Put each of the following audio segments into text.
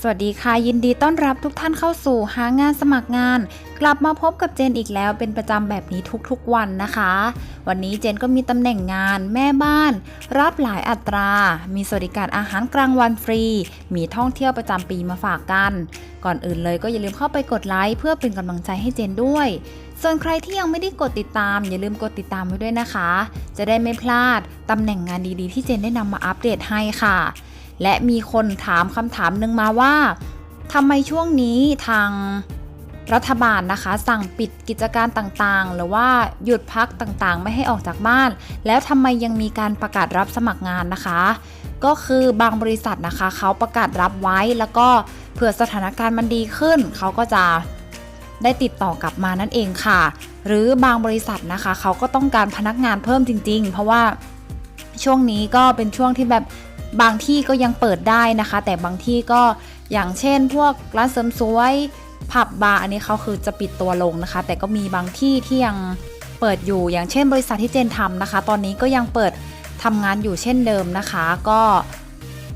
สวัสดีค่ะ ยินดีต้อนรับทุกท่านเข้าสู่หางานสมัครงาน กลับมาพบกับเจนอีกแล้วเป็นประจำแบบนี้ทุกๆวันนะคะ วันนี้เจนก็มีตำแหน่งงานแม่บ้าน รับหลายอัตรา มีสวัสดิการอาหารกลางวันฟรี มีท่องเที่ยวประจำปีมาฝากกัน ก่อนอื่นเลยก็อย่าลืมเข้าไปกดไลค์เพื่อเป็นกำลังใจให้เจนด้วยส่วนใครที่ยังไม่ได้กดติดตาม อย่าลืมกดติดตามไว้ด้วยนะคะ จะได้ไม่พลาดตำแหน่งงานดีๆ ที่เจนได้นำมาอัปเดตให้ค่ะ และมีคนถามคำถามหนึ่งมาว่าทำไมช่วงนี้ทางรัฐบาลนะคะสั่งปิดกิจการต่างๆ หรือว่าหยุดพักต่างๆ ไม่ให้ออกจากบ้าน แล้วทำไมยังมีการประกาศรับสมัครงานนะคะ ก็คือบางบริษัทนะคะเขาประกาศรับไว้แล้วก็เผื่อสถานการณ์มันดีขึ้น เขาก็จะได้ติดต่อกลับมานั่นเองค่ะ หรือบางบริษัทนะคะ เขาก็ต้องการพนักงานเพิ่มจริง ๆ เพราะว่าช่วงนี้ก็เป็นช่วงที่แบบ บางที่ก็ยังเปิดได้นะคะ แต่บางที่ก็อย่างเช่น พวกร้านเสริมสวยผับบาร์อันนี้เขาคือจะปิดตัวลงนะคะ แต่ก็มีบางที่ที่ยังเปิดอยู่อย่างเช่น บริษัทที่เจนทำนะคะ ตอนนี้ก็ยังเปิดทำงานอยู่เช่นเดิมนะคะ ก็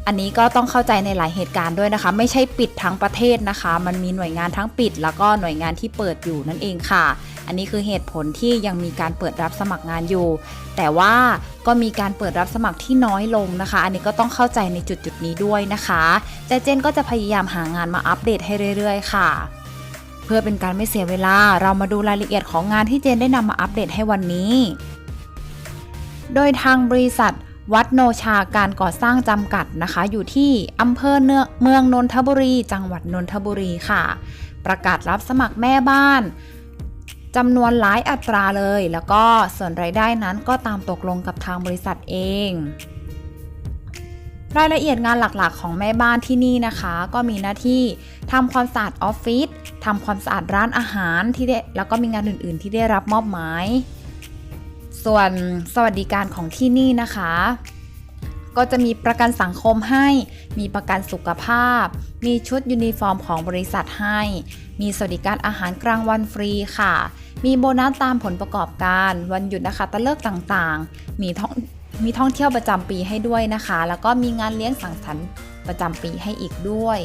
อันนี้ก็ต้องเข้าใจในหลายเหตุการณ์ด้วยนะคะ ไม่ใช่ปิดทั้งประเทศนะคะ มันมีหน่วยงานทั้งปิด แล้วก็หน่วยงานที่เปิดอยู่นั่นเองค่ะ อันนี้คือเหตุผลที่ยังมีการเปิดรับสมัครงานอยู่ แต่ว่าก็มีการเปิดรับสมัครที่น้อยลงนะคะ อันนี้ก็ต้องเข้าใจในจุดจุดนี้ด้วยนะคะแต่เจนก็จะพยายามหางานมาอัปเดตให้เรื่อย ๆ ค่ะเพื่อเป็นการไม่เสียเวลา เรามาดูรายละเอียดของงานที่เจนได้นำมาอัปเดตให้วันนี้ โดยทางบริษัท วัดโนชาการก่อสร้างจำกัดนะคะ อยู่ที่อำเภอเนือเมืองนนทบุรี จังหวัดนนทบุรีค่ะ ประกาศรับสมัครแม่บ้านจำนวนหลายอัตราเลย แล้วก็ส่วนรายได้นั้นก็ตามตกลงกับทางบริษัทเอง รายละเอียดงานหลักๆ ของแม่บ้านที่นี่นะคะ ก็มีหน้าที่ทำความสะอาดออฟฟิศทำความสะอาดร้านอาหารที่ได้แล้วก็มีงานอื่น ๆ ที่ได้รับมอบหมาย ส่วนสวัสดิการของที่นี่นะคะ ก็จะมีประกันสังคมให้ มีประกันสุขภาพ มีชุดยูนิฟอร์มของบริษัทให้ มีสวัสดิการอาหารกลางวันฟรีค่ะ มีโบนัสตามผลประกอบการ วันหยุดนะคะตะเลิกต่างๆ มีท่องมีท่องเที่ยวประจำปีให้ด้วยนะคะ แล้วก็มีงานเลี้ยงสังสรรค์ประจำปีให้อีกด้วย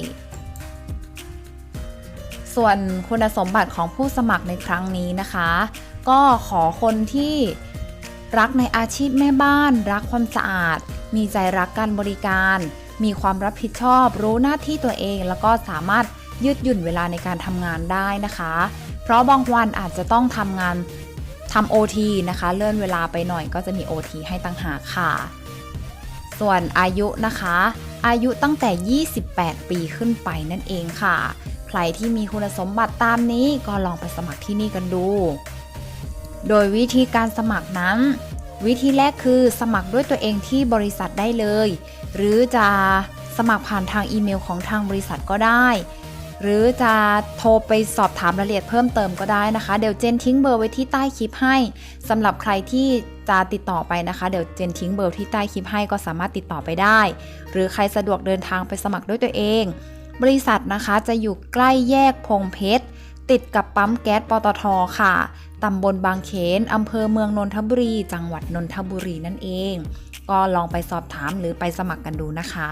ส่วนคุณสมบัติของผู้สมัครในครั้งนี้นะคะ ก็ขอคนที่ รักในอาชีพแม่บ้าน รักความสะอาด มีใจรักการบริการ มีความรับผิดชอบ รู้หน้าที่ตัวเอง แล้วก็สามารถยืดหยุ่นเวลาในการทำงานได้นะคะ เพราะบางวันอาจจะต้องทำงานทำ OT นะคะ เลื่อนเวลาไปหน่อยก็จะมี OT ให้ตั้งหากค่ะ ส่วนอายุนะคะ อายุตั้งแต่ 28 ปีขึ้นไปนั่นเองค่ะ ใครที่มีคุณสมบัติตามนี้ก็ลองไปสมัครที่นี่กันดู โดยวิธีการสมัครนั้น วิธีแรกคือสมัครด้วยตัวเองที่บริษัทได้เลย หรือจะสมัครผ่านทางอีเมลของทางบริษัทก็ได้ หรือจะโทรไปสอบถามรายละเอียดเพิ่มเติมก็ได้นะคะ เดี๋ยวเจนทิ้งเบอร์ไว้ที่ใต้คลิปให้สำหรับใครที่จะติดต่อไปนะคะ เดี๋ยวเจนทิ้งเบอร์ที่ใต้คลิปให้ก็สามารถติดต่อไปได้ หรือใครสะดวกเดินทางไปสมัครด้วยตัวเอง บริษัทนะคะจะอยู่ใกล้แยกพงเพชรติดกับปั๊มแก๊สปตทค่ะ ตำบลบางเขนอำเภอเมืองนนทบุรี จังหวัดนนทบุรีนั่นเอง ก็ลองไปสอบถามหรือไปสมัครกันดูนะคะ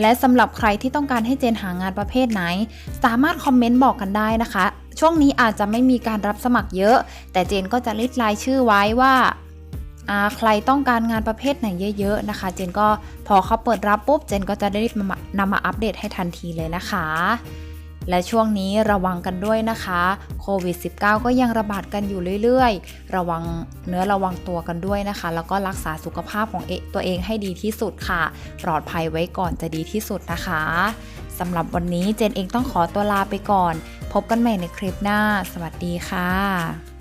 และสำหรับใครที่ต้องการให้เจนหางานประเภทไหน สามารถคอมเมนต์บอกกันได้นะคะ ช่วงนี้อาจจะไม่มีการรับสมัครเยอะ แต่เจนก็จะลิสต์รายชื่อไว้ว่าใครต้องการงานประเภทไหนเยอะ ๆ นะคะ เจนก็พอเขาเปิดรับปุ๊บ เจนก็จะได้นำมาอัปเดตให้ทันทีเลยนะคะ และช่วงนี้ระวังกันด้วยนะคะโควิด -19 ก็ยังระบาดกันอยู่เรื่อยๆ ระวังเนื้อระวังตัวกันด้วยนะคะ แล้วก็รักษาสุขภาพของเอตัวเองให้ดีที่สุดค่ะ ปลอดภัยไว้ก่อนจะดีที่สุดนะคะสำหรับวันนี้เจนเองต้องขอตัวลาไปก่อน พบกันใหม่ในคลิปหน้า สวัสดีค่ะ